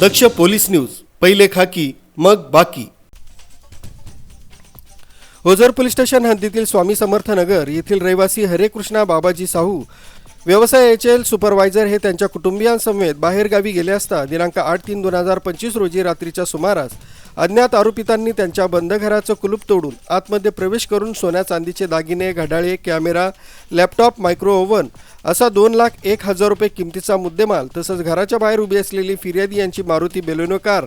दक्ष police news पहिले खाकी मग बाकी. ओझर पोलीस स्टेशन हद्दीतील स्वामी समर्थ नगर येथील रहिवासी हरेकृष्णा बाबाजी साहू व्यवसाय एच एल सुपरवायझर हे त्यांच्या कुटुंबियांसमवेत बाहेरगावी गेले असता दिनांक आठ तीन दोन हजार पंचवीस रोजी रात्रीच्या सुमारास अज्ञात आरोपितांनी त्यांच्या बंद घराचं कुलूप तोडून आतमध्ये प्रवेश करून सोन्या चांदीचे दागिने घड्याळे कॅमेरा लॅपटॉप मायक्रो ओव्हन असा दोन लाख एक हजार रुपये किमतीचा मुद्देमाल तसंच घराच्या बाहेर उभी असलेली फिर्यादी यांची मारुती बेलोनो कार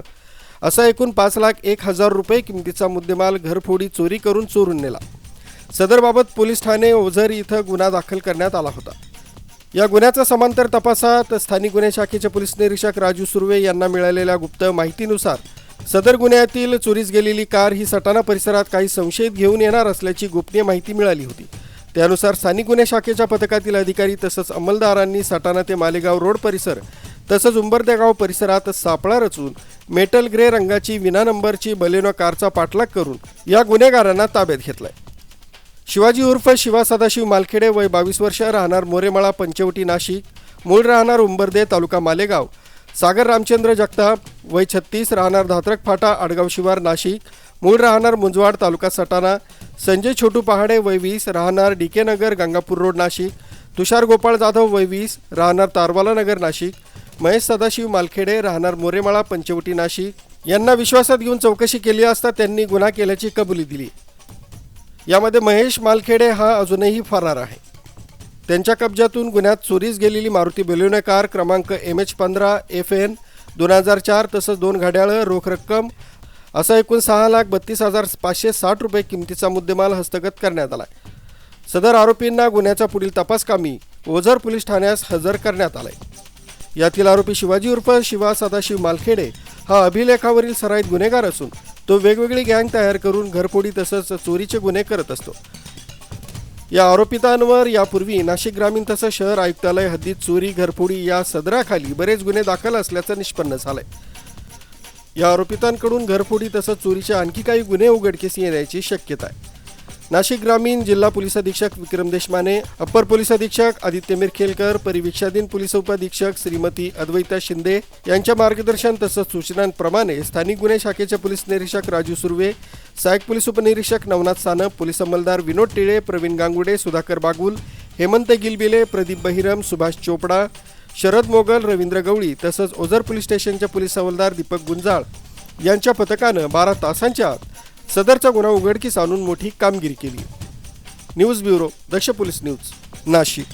असा एकूण पाच लाख एक हजार रुपये किमतीचा मुद्देमाल घरफोडी चोरी करून चोरून नेला. सदरबाबत पोलीस ठाणे ओझर इथं गुन्हा दाखल करण्यात आला होता. या गुन्ह्याचा समांतर तपासात स्थानिक गुन्हे शाखेचे पोलीस निरीक्षक राजू सुर्वे यांना मिळालेल्या गुप्त माहितीनुसार सदर गुन्ह्यातील चोरीस गेलेली कार ही सटाणा परिसरात काही संशयित घेऊन येणार असल्याची गोपनीय माहिती मिळाली होती. त्यानुसार स्थानिक गुन्हे शाखेच्या पथकातील अधिकारी तसंच अंमलदारांनी सटाणा ते मालेगाव रोड परिसर तसंच उंबरदेगाव परिसरात सापळा रचून मेटल ग्रे रंगाची विना नंबरची बलेनो कारचा पाठलाग करून या गुन्हेगारांना ताब्यात घेतलाय. शिवाजी उर्फ शिवा सदाशिव मालखेडे वय बावीस वर्ष राहणार मोरेमळा पंचवटी नाशिक. मूळ राहणार उंबरदे तालुका मालेगाव. सागर रामचंद्र जगताप वय छत्तीस राहणार धात्रक फाटा आडगाव शिवार नाशिक. मूळ राहणार मुंजवाड तालुका सटाणा. संजय छोटू पहाडे वय वीस राहणार D K Nagar Gangapur road Nashik. Tushar Gopal Jadhav वय वीस राहणार तारवाला नगर नाशिक. महेश सदाशिव मालखेडे राहणार मोरेमळा पंचवटी नाशिक. यांना विश्वासात घेऊन चौकशी केली असता त्यांनी गुन्हा केल्याची कबुली दिली. यामध्ये महेश मालखेडे हा अजूनही फरार आहे. त्यांच्या कब्जातून गुन्ह्यात चोरीस गेलेली मारुती बेल्युने कार क्रमांक एम एच पंधरा एफ एन दोन हजार चार तसंच दोन घड्याळं रोख रक्कम असा एकूण सहा लाख बत्तीस हजार पाचशे साठ रुपये किमतीचा मुद्देमाल हस्तगत करण्यात आला सदर आरोपींना गुन्ह्याच्या पुढील तपासकामी ओझर पोलीस ठाण्यास हजर करण्यात आलाय. यातील आरोपी शिवाजी उर्फ शिवा सदाशिव मालखेडे हा अभिलेखावरील सराईत गुन्हेगार असून तो वेगवेगळी गँग तयार करून घरफोडी तसंच चोरीचे गुन्हे करत असतो. या आरोपितांवर यापूर्वी नाशिक ग्रामीण तसंच शहर आयुक्तालय हद्दीत चोरी घरफोडी या सदराखाली बरेच गुन्हे दाखल असल्याचं निष्पन्न झालंय. या आरोपितांकडून घरफोडी तसंच चोरीचे आणखी काही गुन्हे उघडकीस येण्याची शक्यता आहे. नाशिक ग्रामीण जिल्हा पोलीस अधीक्षक विक्रम देशमाने अप्पर पोलीस अधीक्षक आदित्य मिरखेलकर परिवीक्षाधीन पोलीस उपअधीक्षक श्रीमती अद्वैता शिंदे यांच्या मार्गदर्शन तसंच सूचनांप्रमाणे स्थानिक गुन्हे शाखेचे पोलीस निरीक्षक राजू सुर्वे सहाय्यक पोलीस उपनिरीक्षक नवनाथ सानप पोलीस अंमलदार विनोद टिळे प्रवीण गांगुडे सुधाकर बागुल हेमंत गिलबिले प्रदीप बहिरम सुभाष चोपडा शरद मोगल रवींद्र गवळी तसंच ओझर पोलीस स्टेशनचे पोलीस हवालदार दीपक गुंजाळ यांच्या पथकानं बारा तासांच्या आत सदरचा गुन्हा उघडकीस आणून मोठी कामगिरी केली. News bureau Daksh police news Nashik.